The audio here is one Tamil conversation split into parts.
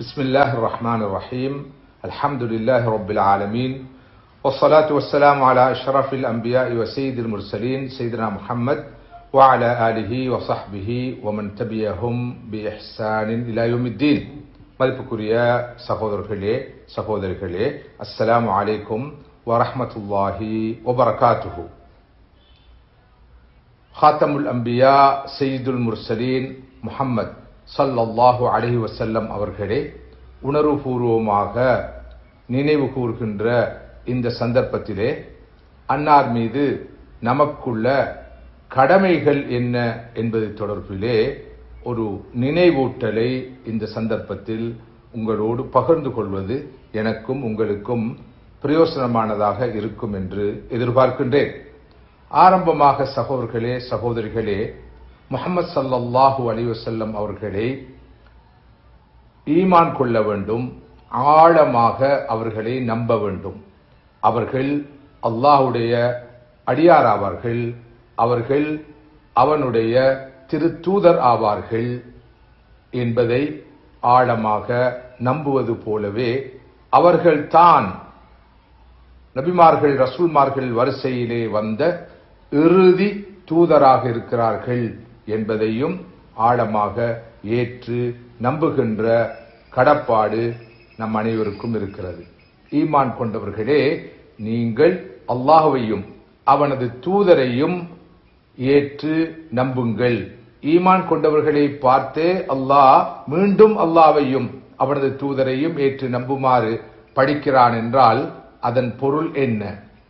بسم الله الرحمن الرحيم الحمد لله رب العالمين والصلاة والسلام على أشرف الأنبياء وسيد المرسلين سيدنا محمد وعلى آله وصحبه ومن تبعهم بإحسان إلى يوم الدين மதிப்புக்குரிய சகோதரர்களே சகோதரிகளே அஸ்ஸலாமு அலைக்கும் வரஹ்மத்துல்லாஹி வபரகாத்துஹு ஹாத்தமுல் அம்பியா சையீதுல் முர்சலீன் முஹம்மத் சல்லல்லாஹு அலஹி வசல்லம் அவர்களே உணர்வுபூர்வமாக நினைவு கூறுகின்ற இந்த சந்தர்ப்பத்திலே அன்னார் மீது நமக்குள்ள கடமைகள் என்ன என்பது தொடர்பிலே ஒரு நினைவூட்டலை இந்த சந்தர்ப்பத்தில் உங்களோடு பகிர்ந்து கொள்வது எனக்கும் உங்களுக்கும் பிரயோசனமானதாக இருக்கும் என்று எதிர்பார்க்கின்றேன். ஆரம்பமாக சகோதரர்களே சகோதரிகளே முகமது சல்லல்லாஹு அலிவசல்லம் அவர்களை ஈமான் கொள்ள வேண்டும் ஆழமாக அவர்களை நம்ப வேண்டும். அவர்கள் அல்லாஹுடைய அடியார் ஆவார்கள் அவர்கள் அவனுடைய திருத்தூதர் ஆவார்கள் என்பதை ஆழமாக நம்புவது போலவே அவர்கள்தான் நபிமார்கள் ரசூல்மார்கள் வரிசையிலே வந்த இறுதி தூதராக இருக்கிறார்கள். என்பதையும் ஆழமாக ஏற்று நம்புகின்ற கடப்பாடு நம் அனைவருக்கும் இருக்கிறது. ஈமான் கொண்டவர்களே நீங்கள் அல்லாஹுவையும் அவனது தூதரையும் ஏற்று நம்புங்கள். ஈமான் கொண்டவர்களை பார்த்தே அல்லாஹ் மீண்டும் அல்லாவையும் அவனது தூதரையும் ஏற்று நம்புமாறு படிக்கிறான் என்றால் அதன் பொருள் என்ன?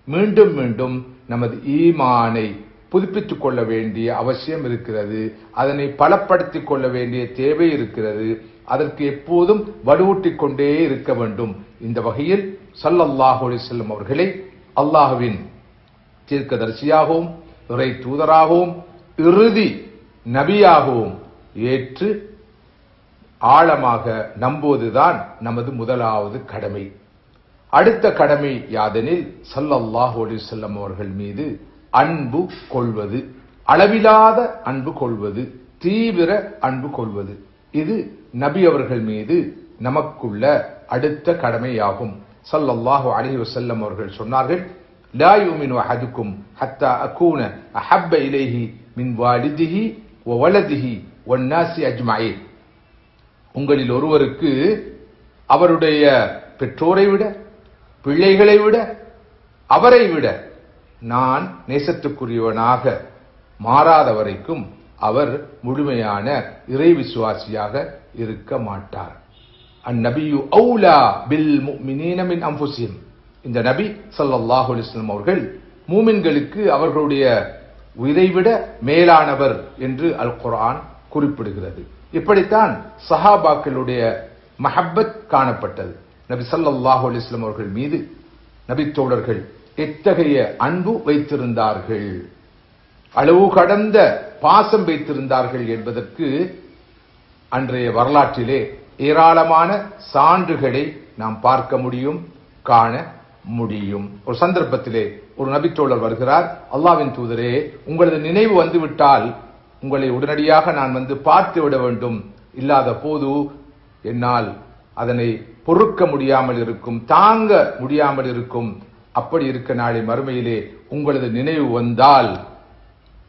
மீண்டும் மீண்டும் நமது ஈமானை புதுப்பித்துக் கொள்ள வேண்டிய அவசியம் இருக்கிறது. அதனை பலப்படுத்திக் கொள்ள வேண்டிய தேவை இருக்கிறது. அதற்கு எப்போதும் வலுவூட்டிக் கொண்டே இருக்க வேண்டும். இந்த வகையில் சல்லல்லாஹு அலைஹி அவர்களை அல்லாஹுவின் தீர்க்கதரிசியாகவும் துறை தூதராகவும் இறுதி நபியாகவும் ஏற்று ஆழமாக நம்புவதுதான் நமது முதலாவது கடமை. அடுத்த கடமை யாதெனில் சல்லல்லாஹு அலைஹி அவர்கள் மீது அன்பு கொள்வது. அளவிலாத அன்பு கொள்வது. தீவிர அன்பு கொள்வது. இது நபி அவர்கள் மீது நமக்குள்ள அடுத்த கடமையாகும். சல்லல்லாஹு அலைஹி வஸல்லம் அவர்கள் சொன்னார்கள் லா யுமினு அஹதுக்கும் ஹத்தா அகூன அஹப்ப இலேஹி மின் வாலிதிஹி ஒ வலதிஹி ஒன்னாசி அஜ்மாயே உங்களில் ஒருவருக்கு அவருடைய பெற்றோரை விட பிள்ளைகளை விட அவரை விட நான் நேசத்துக்குரியவனாக மாறாத வரைக்கும் அவர் முழுமையான இறை விசுவாசியாக இருக்க மாட்டார். அந்நபியு அவுலா பில் முஃமினீன மின் அன்ஃபுஸிஹிம் இந்த நபி ஸல்லல்லாஹு அலிஸ்லம் அவர்கள் மூமின்களுக்கு அவர்களுடைய உயிரை விட மேலானவர் என்று அல் குரான் குறிப்பிடுகிறது. இப்படித்தான் சஹாபாக்களுடைய மஹப்பத் காணப்பட்டது. நபி ஸல்லல்லாஹு அலைஹி அவர்கள் மீது நபி இத்தகைய எத்தகைய அன்பு வைத்திருந்தார்கள். அளவு கடந்த பாசம் வைத்திருந்தார்கள் என்பதற்கு அன்றைய வரலாற்றிலே ஏராளமான சான்றுகளை நாம் பார்க்க முடியும் காண முடியும். ஒரு சந்தர்ப்பத்திலே ஒரு நபித்தோழர் வருகிறார். அல்லாவின் தூதரே உங்களது நினைவு வந்துவிட்டால் உங்களை உடனடியாக நான் வந்து பார்த்து விட வேண்டும். இல்லாத போது என்னால் அதனை பொறுக்க முடியாமல் இருக்கும் தாங்க முடியாமல் இருக்கும். அப்படி இருக்க நாளை மறுமையிலே உங்களது நினைவு வந்தால்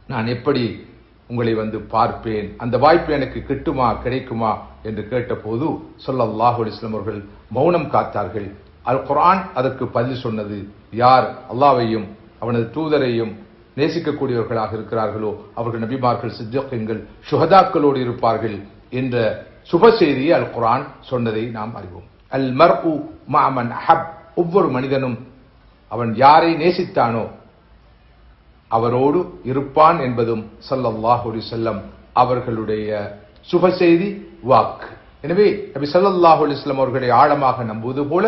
நான் எப்படி உங்களை வந்து பார்ப்பேன்? அந்த வாய்ப்பு எனக்கு கிட்டுமா கிடைக்குமா என்று கேட்டபோது சொல்லல்லாஹு அலிஸ்லாம் அவர்கள் மௌனம் காத்தார்கள். அல் குரான் அதற்கு பதில் சொன்னது யார் அல்லாவையும் அவனது தூதரையும் நேசிக்கக்கூடியவர்களாக இருக்கிறார்களோ அவர்கள் நபிமார்கள் சித்தங்கள் சுகதாக்களோடு இருப்பார்கள் என்ற சுப செய்தியை அல் குரான் சொன்னதை நாம் அறிவோம். அல் மர் மாமன் அஹப். ஒவ்வொரு மனிதனும் அவன் யாரை நேசித்தானோ அவரோடு இருப்பான் என்பதும் சல்லல்லாஹு செல்லம் அவர்களுடைய சுப செய்தி வாக்கு. எனவே நபி ஸல்லல்லாஹு செல்லம் அவர்களை ஆழமாக நம்புவது போல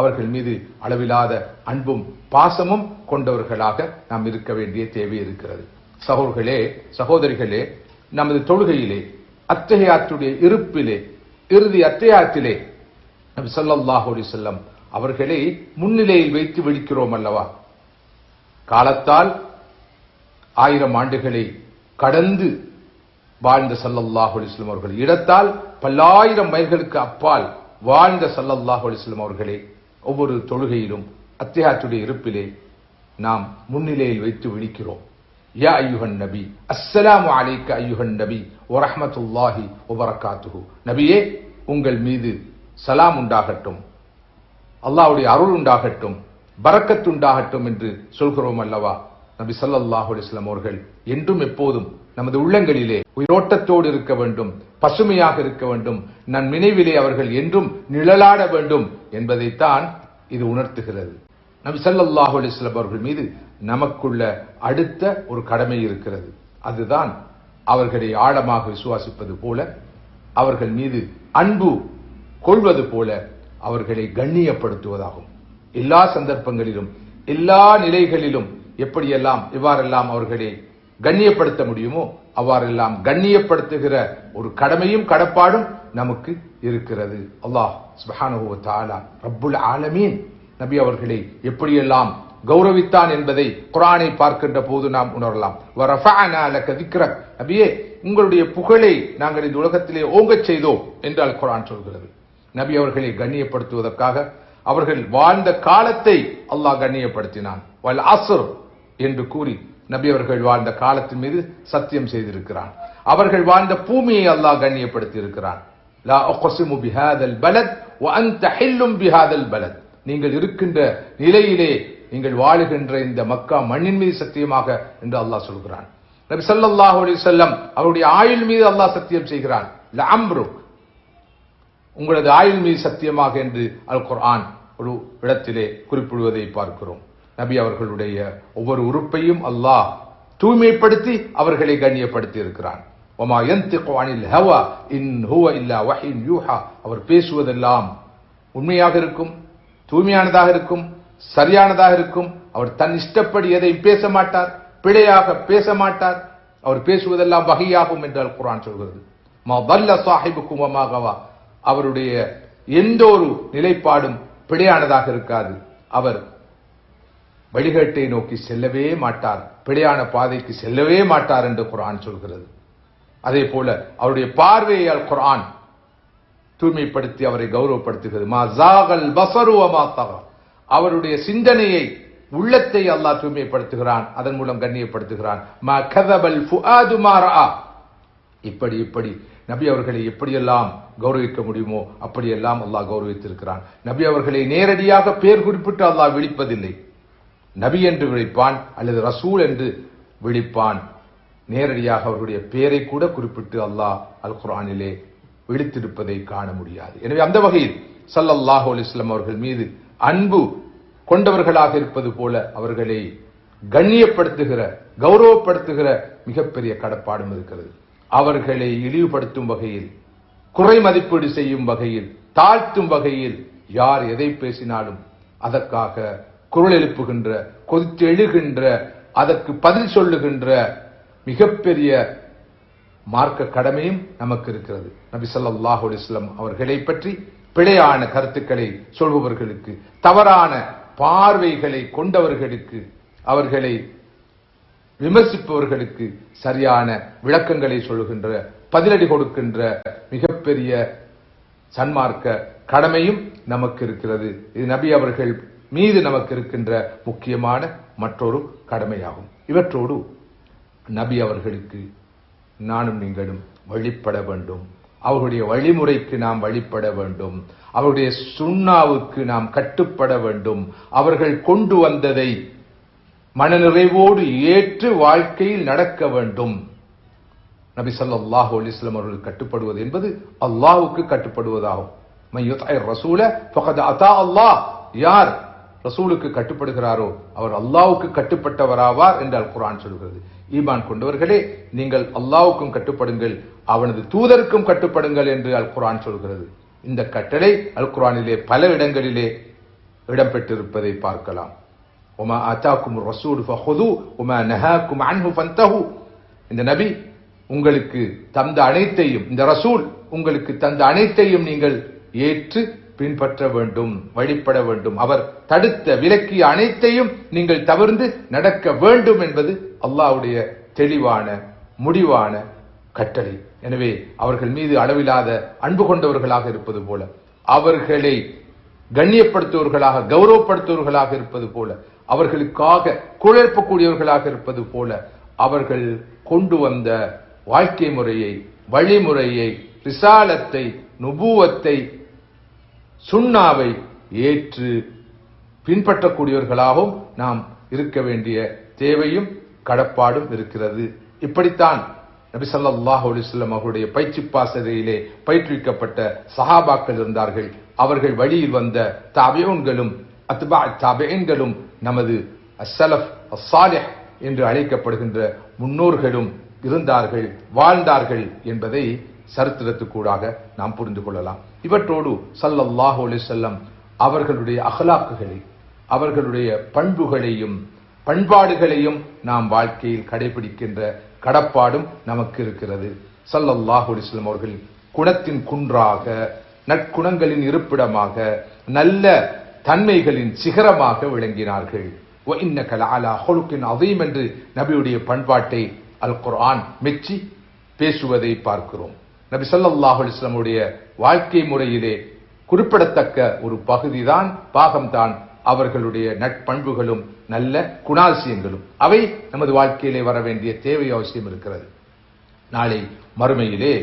அவர்கள் மீது அளவிலாத அன்பும் பாசமும் கொண்டவர்களாக நாம் இருக்க வேண்டிய தேவை இருக்கிறது. சகோதர்களே சகோதரிகளே நமது தொழுகையிலே அத்தகையாத்துடைய இருப்பிலே இறுதி அத்தையாத்திலே நபி ஸல்லல்லாஹு செல்லம் அவர்களை முன்னிலையில் வைத்து விழிக்கிறோம் அல்லவா? காலத்தால் ஆயிரம் ஆண்டுகளை கடந்து வாழ்ந்த சல்லல்லாஹு அலிஸ்லம் அவர்கள் இடத்தால் பல்லாயிரம் மைல்களுக்கு அப்பால் வாழ்ந்த சல்லல்லாஹு அலிஸ்லம் அவர்களே ஒவ்வொரு தொழுகையிலும் அத்தியாத்துடைய இருப்பிலே நாம் முன்னிலையில் வைத்து விழிக்கிறோம் யா ஐயுஹன் நபி அஸ்ஸலாமு அலைக்க ஐயுஹன் நபி வரஹ்மத்துல்லாஹி வபரகாத்துஹு நபியே உங்கள் மீது சலாம் உண்டாகட்டும். அல்லாவுடைய அருள் உண்டாகட்டும் பரக்கத் உண்டாகட்டும் என்று சொல்கிறோம் அல்லவா? நபி சல்லாஹ் அலிஸ்லாம் அவர்கள் என்றும் எப்போதும் நமது உள்ளங்களிலே உயிரோட்டத்தோடு இருக்க வேண்டும் பசுமையாக இருக்க வேண்டும் நன் நினைவிலே அவர்கள் என்றும் நிழலாட வேண்டும் என்பதைத்தான் இது உணர்த்துகிறது. நபி ஸல்லல்லாஹு அலிஸ்லாம் அவர்கள் மீது நமக்குள்ள அடுத்த ஒரு கடமை இருக்கிறது. அதுதான் அவர்களை ஆழமாக விசுவாசிப்பது போல அவர்கள் மீது அன்பு கொள்வது போல அவர்களை கண்ணியப்படுத்துவதாகும். எல்லா சந்தர்ப்பங்களிலும் எல்லா நிலைகளிலும் எப்படியெல்லாம் இவ்வாறெல்லாம் அவர்களை கண்ணியப்படுத்த முடியுமோ அவ்வாறெல்லாம் கண்ணியப்படுத்துகிற ஒரு கடமையும் கடப்பாடும் நமக்கு இருக்கிறது. அல்லாஹ் சுப்ஹானஹு தாலா ரப்புல் ஆலமீன். நபி அவர்களை எப்படியெல்லாம் கௌரவித்தான் என்பதை குரானை பார்க்கின்ற போது நாம் உணரலாம். நபியே உங்களுடைய புகழை நாங்கள் இந்த உலகத்திலே ஓங்கச் செய்தோம் என்றால் குரான் சொல்கிறது. நபி அவர்களை கண்ணியப்படுத்துவதற்காக அவர்கள் வாழ்ந்த காலத்தை அல்லாஹ் கண்ணியப்படுத்தினான். வல் என்று கூறி நபி அவர்கள் வாழ்ந்த காலத்தின் மீது சத்தியம் செய்திருக்கிறான். அவர்கள் வாழ்ந்த பூமியை அல்லாஹ் கண்ணியப்படுத்தி இருக்கிறான் லா பிஹாதல் பலத் வ ஹில்லும் பிஹாதல் பலத். நீங்கள் இருக்கின்ற நிலையிலே நீங்கள் வாழுகின்ற இந்த மக்கா மண்ணின் மீது சத்தியமாக என்று அல்லாஹ் சொல்கிறான். நபி சல்லாஹ் அலி வஸல்லம் அவருடைய ஆயுள் மீது அல்லாஹ் சத்தியம் செய்கிறான். உங்களது ஆயுள் மீது சத்தியமாக என்று அல் குர்ஆன் ஒரு இடத்திலே குறிப்பிடுவதை பார்க்கிறோம். நபி அவர்களுடைய ஒவ்வொரு உறுப்பையும் அல்லாஹ் தூய்மைப்படுத்தி அவர்களை கண்ணியப்படுத்தி இருக்கிறான் ஒமா யந்திகு ஹவா இன் ஹுவ இல்லா வஹீன் யூஹா. அவர் பேசுவதெல்லாம் உண்மையாக இருக்கும் தூய்மையானதாக இருக்கும் சரியானதாக இருக்கும். அவர் தன் இஷ்டப்படி எதையும் பேச மாட்டார் பிழையாக பேச மாட்டார். அவர் பேசுவதெல்லாம் வகையாகும் என்று அல் சொல்கிறது. மா வல்ல சாஹிபுக்கும் வமா அவருடைய எந்த ஒரு நிலைப்பாடும் பிழையானதாக இருக்காது. அவர் வழிகேட்டை நோக்கி செல்லவே மாட்டார். பிழையான பாதைக்கு செல்லவே மாட்டார் என்று குரான் சொல்கிறது. அதே போல அவருடைய பார்வையால் குரான் தூய்மைப்படுத்தி அவரை கௌரவப்படுத்துகிறது. மா ஜாகல் பசரு தகா அவருடைய சிந்தனையை உள்ளத்தை அல்லாஹ் தூய்மைப்படுத்துகிறான். அதன் மூலம் கண்ணியப்படுத்துகிறான். மா கதபல் ஃபுஆது இப்படி இப்படி. நபி அவர்களை எப்படியெல்லாம் கௌரவிக்க முடியுமோ அப்படியெல்லாம் அல்லாஹ் கௌரவித்திருக்கிறான். நபி அவர்களை நேரடியாக பேர் குறிப்பிட்டு அல்லாஹ் விழிப்பதில்லை. நபி என்று விழிப்பான் அல்லது ரசூல் என்று விழிப்பான். நேரடியாக அவர்களுடைய பெயரை கூட குறிப்பிட்டு அல்லாஹ் அல் குரானிலே விழித்திருப்பதை காண முடியாது. எனவே அந்த வகையில் சல்லல்லாஹு அலிஸ்லாம் அவர்கள் மீது அன்பு கொண்டவர்களாக இருப்பது போல அவர்களை கண்ணியப்படுத்துகிற கௌரவப்படுத்துகிற மிகப்பெரிய கடப்பாடும் இருக்கிறது. அவர்களை இழிவுபடுத்தும் வகையில் குறை மதிப்பீடு செய்யும் வகையில் தாழ்த்தும் வகையில் யார் எதை பேசினாலும் அதற்காக குரல் எழுப்புகின்ற கொதித்து எழுகின்ற அதற்கு பதில் சொல்லுகின்ற மிகப்பெரிய மார்க்க கடமையும் நமக்கு இருக்கிறது. நபி சல்லாஹூ அலிஸ்லாம் அவர்களை பற்றி பிழையான கருத்துக்களை சொல்பவர்களுக்கு தவறான பார்வைகளை கொண்டவர்களுக்கு அவர்களை விமர்சிப்பவர்களுக்கு சரியான விளக்கங்களை சொல்லுகின்ற பதிலடி கொடுக்கின்ற மிகப்பெரிய சன்மார்க்க கடமையும் நமக்கு இருக்கிறது. இது நபி அவர்கள் மீது நமக்கு இருக்கின்ற முக்கியமான மற்றொரு கடமையாகும். இவற்றோடு நபி அவர்களுக்கு நானும் நீங்களும் வழிபட வேண்டும். அவர்களுடைய வழிமுறைக்கு நாம் வழிபட வேண்டும். அவருடைய சுண்ணாவுக்கு நாம் கட்டுப்பட வேண்டும். அவர்கள் கொண்டு வந்ததை மனநிறைவோடு ஏற்று வாழ்க்கையில் நடக்க வேண்டும். நபி ஸல்லல்லாஹு அலிஸ்லாம் அவர்கள் கட்டுப்படுவது என்பது அல்லாஹுக்கு கட்டுப்படுவதாகும். ரசூல அதா அல்லாஹ். யார் ரசூலுக்கு கட்டுப்படுகிறாரோ அவர் அல்லாவுக்கு கட்டுப்பட்டவராவார் என்றால் குரான் சொல்கிறது. ஈமான் கொண்டவர்களே நீங்கள் அல்லாவுக்கும் கட்டுப்படுங்கள் அவனது தூதருக்கும் கட்டுப்படுங்கள் என்று அல் குரான் சொல்கிறது. இந்த கட்டளை அல் குரானிலே பல இடங்களிலே இடம்பெற்றிருப்பதை பார்க்கலாம். ஒமா ஆத்தாக்கும் ரசூல் ஃபஹுது உமா நஹாக்கும் அன்ஹு ஃபந்தஹு இந்த நபி உங்களுக்கு தந்த அனைத்தையும் இந்த ரசூல் உங்களுக்கு தந்த அனைத்தையும் நீங்கள் ஏற்று பின்பற்ற வேண்டும் வழிபட வேண்டும். அவர் தடுத்த விலக்கிய அனைத்தையும் நீங்கள் தவிர்ந்து நடக்க வேண்டும் என்பது அல்லாவுடைய தெளிவான முடிவான கட்டளை. எனவே அவர்கள் மீது அளவில்லாத அன்பு கொண்டவர்களாக இருப்பது போல அவர்களை கண்ணியப்படுத்துவர்களாக கௌரவப்படுத்துவர்களாக இருப்பது போல அவர்களுக்காக குழப்பக்கூடியவர்களாக இருப்பது போல அவர்கள் கொண்டு வந்த வாழ்க்கை முறையை வழிமுறையை ரிசாலத்தை நுபுவத்தை சுண்ணாவை ஏற்று பின்பற்றக்கூடியவர்களாகவும் நாம் இருக்க வேண்டிய தேவையும் கடப்பாடும் இருக்கிறது. இப்படித்தான் நபி சல்லாஹ் அலிஸ்லம் அவருடைய பயிற்சி பாசறையிலே பயிற்றுவிக்கப்பட்ட சஹாபாக்கள் இருந்தார்கள். அவர்கள் வழியில் வந்த தாபியூன்களும் அத்பா தாபியன்களும் நமது அசலஃப் அசாலிஹ் என்று அழைக்கப்படுகின்ற முன்னோர்களும் இருந்தார்கள் வாழ்ந்தார்கள் என்பதை சரித்திரத்துக்கூடாக நாம் புரிந்து கொள்ளலாம். இவற்றோடு சல்லல்லாஹு அலைஹி அவர்களுடைய அகலாக்குகளை அவர்களுடைய பண்புகளையும் பண்பாடுகளையும் நாம் வாழ்க்கையில் கடைபிடிக்கின்ற கடப்பாடும் நமக்கு இருக்கிறது. சல்லல்லாஹு அலைஹி வஸல்லம் அவர்கள் குணத்தின் குன்றாக நற்குணங்களின் இருப்பிடமாக நல்ல தன்மைகளின் சிகரமாக விளங்கினார்கள். அதீம் என்று நபியுடைய பண்பாட்டை அல் குர்ஆன் மெச்சி பேசுவதை பார்க்கிறோம். நபி சல்லாஹ் அலிஸ்லமுடைய வாழ்க்கை முறையிலே குறிப்பிடத்தக்க ஒரு பகுதிதான் பாகம்தான் அவர்களுடைய நட்பண்புகளும் நல்ல குணாசியங்களும் அவை நமது வாழ்க்கையிலே வர வேண்டிய தேவை அவசியம் இருக்கிறது. நாளை மறுமையிலே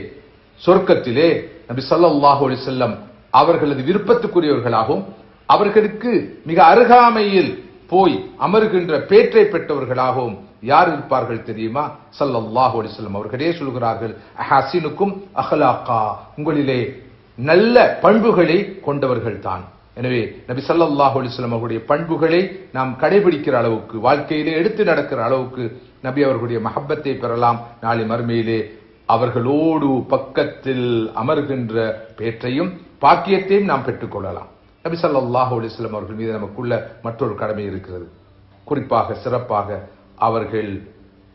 சொர்க்கத்திலே நபி சல்லாஹூ அலிசல்லம் அவர்களது விருப்பத்துக்குரியவர்களாகவும் அவர்களுக்கு மிக அருகாமையில் போய் அமர்கின்ற பேற்றை பெற்றவர்களாகவும் யார் இருப்பார்கள் தெரியுமா? சல்லல்லாஹு அலிஸ்லம் அவர்களே சொல்கிறார்கள் ஹசினுக்கும் அஹலாக்கா. உங்களிலே நல்ல பண்புகளை கொண்டவர்கள் தான். எனவே நபி ஸல்லல்லாஹு அலைஹி அவருடைய பண்புகளை நாம் கடைபிடிக்கிற அளவுக்கு வாழ்க்கையிலே எடுத்து நடக்கிற அளவுக்கு நபி அவர்களுடைய மஹப்பத்தை பெறலாம். நாளை மறுமையிலே அவர்களோடு பக்கத்தில் அமர்கின்ற பேற்றையும் பாக்கியத்தையும் நாம் பெற்றுக்கொள்ளலாம் நபி சல்லாஹூ அலிஸ்லாம் அவர்கள் மீது நமக்குள்ள மற்றொரு கடமை இருக்கிறது. குறிப்பாக சிறப்பாக அவர்கள்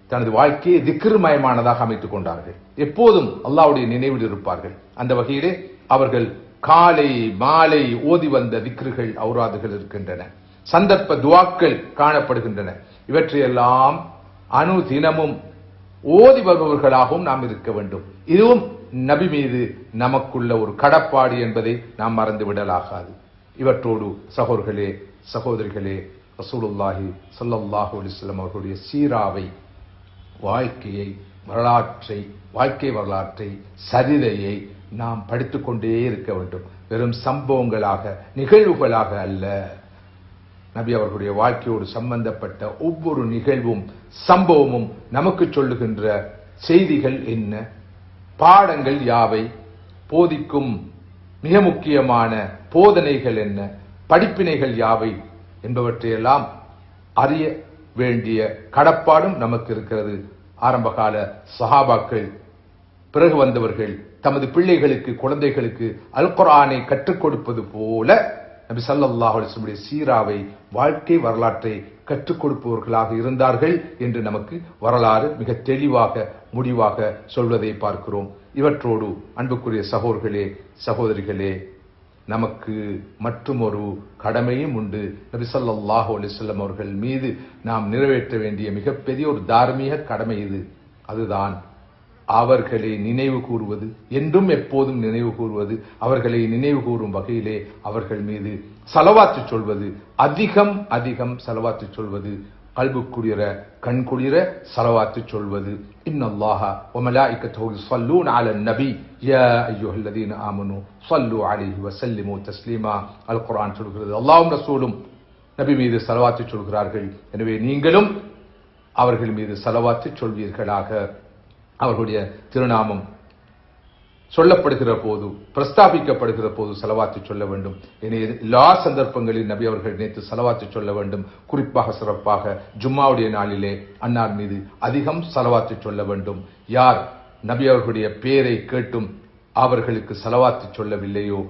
தனது வாழ்க்கையை திக்ருமயமானதாக அமைத்துக் கொண்டார்கள். எப்போதும் அல்லாவுடைய நினைவில் இருப்பார்கள். அந்த வகையிலே அவர்கள் காலை மாலை ஓதி வந்த திக்ருகள் அவுராதுகள் இருக்கின்றன. சந்தர்ப்ப துவாக்கள் காணப்படுகின்றன. இவற்றையெல்லாம் அணு தினமும் ஓதி வருபவர்களாகவும் நாம் இருக்க வேண்டும். இதுவும் நபி மீது நமக்குள்ள ஒரு கடப்பாடு என்பதை நாம் மறந்து விடலாகாது இவற்றோடு சகோதர்களே சகோதரிகளே ரசூலுல்லாஹி ஸல்லல்லாஹு அலிஸ்லம் அவர்களுடைய சீராவை வாழ்க்கையை வரலாற்றை வாழ்க்கை வரலாற்றை சரிதையை நாம் படித்துக்கொண்டே இருக்க வேண்டும். வெறும் சம்பவங்களாக நிகழ்வுகளாக அல்ல. நபி அவர்களுடைய வாழ்க்கையோடு சம்பந்தப்பட்ட ஒவ்வொரு நிகழ்வும் சம்பவமும் நமக்கு சொல்லுகின்ற செய்திகள் என்ன? பாடங்கள் யாவை? போதிக்கும் மிக முக்கியமான போதனைகள் என்ன? படிப்பினைகள் யாவை? என்பவற்றையெல்லாம் அறிய வேண்டிய கடப்பாடும் நமக்கு இருக்கிறது. ஆரம்பகால சஹாபாக்கள் பிறகு வந்தவர்கள் தமது பிள்ளைகளுக்கு குழந்தைகளுக்கு அல் குர்ஆனை கற்றுக் கொடுப்பது போல நபி ஸல்லல்லாஹு சீராவை வாழ்க்கை வரலாற்றை கற்றுக் கொடுப்பவர்களாக இருந்தார்கள் என்று நமக்கு வரலாறு மிக தெளிவாக முடிவாக சொல்வதை பார்க்கிறோம். இவற்றோடு அன்புக்குரிய சகோதர்களே சகோதரிகளே நமக்கு மற்றும் ஒரு கடமையும் உண்டு. நபிசல்லாஹு அலிசல்லம் அவர்கள் மீது நாம் நிறைவேற்ற வேண்டிய மிகப்பெரிய ஒரு தார்மீக கடமை இது. அதுதான் அவர்களை நினைவு கூறுவது. என்றும் எப்போதும் நினைவு கூறுவது. அவர்களை நினைவு கூறும் வகையிலே அவர்கள் மீது செலவாத்து சொல்வது. அதிகம் அதிகம் செலவாத்து சொல்வது. கல்பு குளிர கண் குளிர செலவாத்து சொல்வது. இன்னல்லாஹ வமலாயிக்கத்துஹு யுஸல்லூன அலன் நபி. யா அய்யுஹல்லதீன ஆமனு ஸல்லு அலைஹி வஸல்லிமு தஸ்லீமா. அல் குரான் சொல்கிறது அல்லாஹ்வும் ரசூலும் நபி மீது செலவாத்து சொல்கிறார்கள். எனவே நீங்களும் அவர்கள் மீது செலவாத்து சொல்வீர்களாக. அவர்களுடைய திருநாமம் சொல்லப்படுகிற போது பிரஸ்தாபிக்கப்படுகிற போது செலவாத்து சொல்ல வேண்டும். என எல்லா சந்தர்ப்பங்களில் நபி அவர்கள் நினைத்து செலவாத்து சொல்ல வேண்டும். குறிப்பாக சிறப்பாக ஜும்மாவுடைய நாளிலே அன்னார் மீது அதிகம் செலவாத்து சொல்ல வேண்டும். யார் நபி அவர்களுடைய பேரை கேட்டும் அவர்களுக்கு செலவாத்து சொல்லவில்லையோ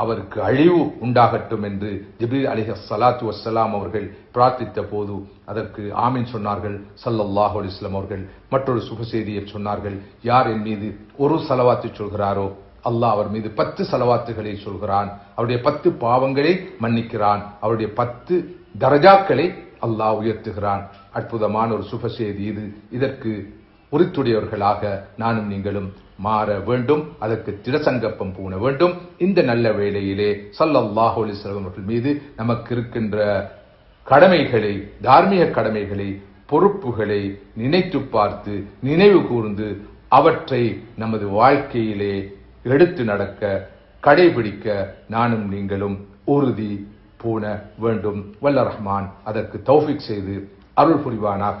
அவருக்கு அழிவு உண்டாகட்டும் என்று ஜிப்ரீல் அலிஹ சலாத்து வசலாம் அவர்கள் பிரார்த்தித்த போது அதற்கு ஆமீன் சொன்னார்கள். சல்லல்லாஹு அலிஸ்லாம் அவர்கள் மற்றொரு சுபசெய்தியை சொன்னார்கள். யார் என் மீது ஒரு சலவாத்து சொல்கிறாரோ அல்லாஹ் அவர் மீது பத்து சலவாத்துகளை சொல்கிறான். அவருடைய பத்து பாவங்களை மன்னிக்கிறான். அவருடைய பத்து தரஜாக்களை அல்லாஹ் உயர்த்துகிறான். அற்புதமான ஒரு சுப செய்தி இது. இதற்கு உரித்துடையவர்களாக நானும் நீங்களும் மாற வேண்டும் அதற்கு திருசங்கப்பம் பூண வேண்டும். இந்த நல்ல வேளையிலே ஸல்லல்லாஹு அலைஹி அவர்கள் மீது நமக்கு இருக்கின்ற கடமைகளை தார்மீக கடமைகளை பொறுப்புகளை நினைத்து பார்த்து நினைவு கூர்ந்து அவற்றை நமது வாழ்க்கையிலே எடுத்து நடக்க கடைபிடிக்க நானும் நீங்களும் உறுதி பூண வேண்டும். வல்ல ரஹ்மான் அதற்கு தௌஃபிக் செய்து அருள் புரிவானாக.